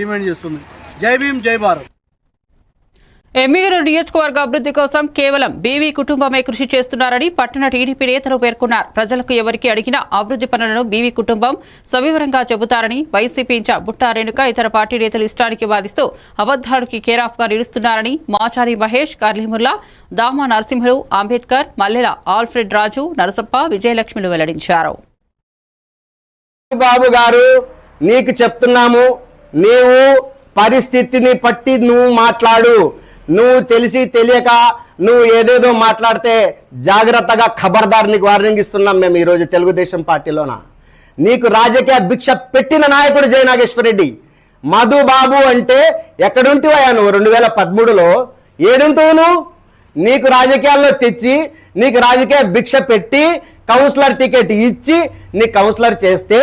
Demand చేస్తుంది. జై భీమ్ జై భారత్. ఎమ్మిగరు నియోజకవర్గ అభివృద్ధి కోసం కేవలం బీవీ కుటుంబమే కృషి చేస్తున్నారని పట్టణ టీడీపీ నేతలు పేర్కొన్నారు. ప్రజలకు ఎవరికి అడిగినా అభివృద్ధి పనులను బీవీ కుటుంబం సవివరంగా చెబుతారని వైసీపీ ఇన్ఛార్జ్ బుట్టా రేణుక ఇతర పార్టీ నేతలు ఇష్టానికి వాదిస్తూ అబద్దానికి కేరాఫ్గా నిలుస్తున్నారని మాచారి మహేష్ కర్లీముల్లా దామా నరసింహులు అంబేద్కర్ మల్లెల ఆల్ఫ్రెడ్ రాజు నరసప్ప విజయలక్ష్మిలు వెల్లడించారు. బాబు గారు నీకు చెప్తున్నాము నీవు పరిస్థితిని పట్టి నువ్వు మాట్లాడు. నువ్వు తెలిసి తెలియక నువ్వు ఏదేదో మాట్లాడితే జాగ్రత్తగా ఖబర్దార్ నీకు వార్నింగ్ ఇస్తున్నాం మేము ఈరోజు తెలుగుదేశం పార్టీలోన. నీకు రాజకీయ భిక్ష పెట్టిన నాయకుడు జయనాగేశ్వరరెడ్డి మధుబాబు అంటే ఎక్కడుంటివయ్యా నువ్వు? రెండు వేల పదమూడులో. ఏడుంటావు నువ్వు నీకు రాజకీయాల్లో తెచ్చి నీకు రాజకీయ భిక్ష పెట్టి కౌన్సిలర్ టికెట్ ఇచ్చి నీ కౌన్సిలర్ చేస్తే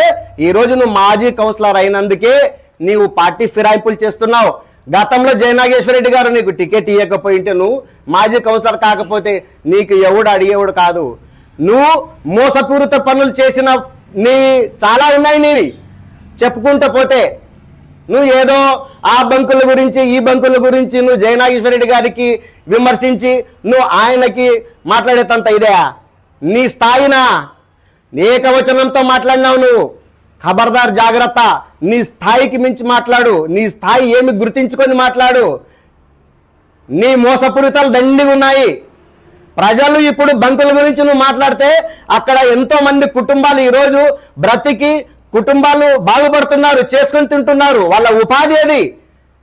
ఈ రోజు నువ్వు మాజీ కౌన్సిలర్ అయినందుకే నీవు పార్టీ ఫిరాయింపులు చేస్తున్నావు. గతంలో జయనాగేశ్వర రెడ్డి గారు నీకు టికెట్ ఇవ్వకపోయింటే నువ్వు మాజీ కౌన్సిలర్ కాకపోతే నీకు ఎవడు అడిగేవాడు కాదు. నువ్వు మోసపూరిత పనులు చేసిన నీ చాలా ఉన్నాయి నీవి. చెప్పుకుంటూ పోతే నువ్వు ఏదో ఆ బంకుల గురించి ఈ బంకుల గురించి నువ్వు జయనాగేశ్వర రెడ్డి గారికి విమర్శించి నువ్వు ఆయనకి మాట్లాడేటంత ఇదే. నీ స్థాయినా ఏకవచనంతో మాట్లాడినావు నువ్వు. ఖబర్దార్ జాగ్రత్త. నీ స్థాయికి మించి మాట్లాడు. నీ స్థాయి ఏమి గుర్తించుకొని మాట్లాడు. నీ మోసపూరితాలు దండిగా ఉన్నాయి. ప్రజలు ఇప్పుడు బంకుల గురించి నువ్వు మాట్లాడితే అక్కడ ఎంతో మంది కుటుంబాలు ఈరోజు బ్రతికి కుటుంబాలు బాగుపడుతున్నారు చేసుకొని తింటున్నారు. వాళ్ళ ఉపాధి అది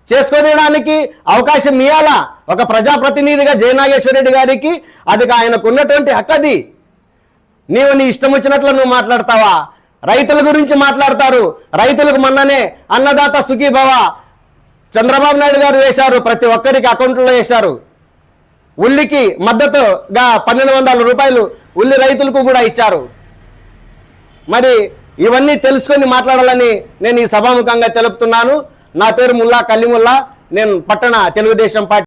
చేసుకోవడానికి అవకాశం ఇవ్వాలా ఒక ప్రజాప్రతినిధిగా జయనాగేశ్వరరెడ్డి గారికి అది ఆయనకు ఉన్నటువంటి హక్కు అది. నీవు నీ ఇష్టం వచ్చినట్లు నువ్వు మాట్లాడతావా? రైతుల గురించి మాట్లాడతారు. రైతులకు మొన్ననే అన్నదాత సుఖీభవ చంద్రబాబు నాయుడు గారు వేశారు. ప్రతి ఒక్కరికి అకౌంట్లో వేశారు. ఉల్లికి మద్దతుగా పన్నెండు వందల రూపాయలు ఉల్లి రైతులకు కూడా ఇచ్చారు. మరి ఇవన్నీ తెలుసుకొని మాట్లాడాలని నేను ఈ సభాముఖంగా తెలుపుతున్నాను. నా పేరు ముల్లా కల్లిముల్లా. నేను పట్టణ తెలుగుదేశం పార్టీ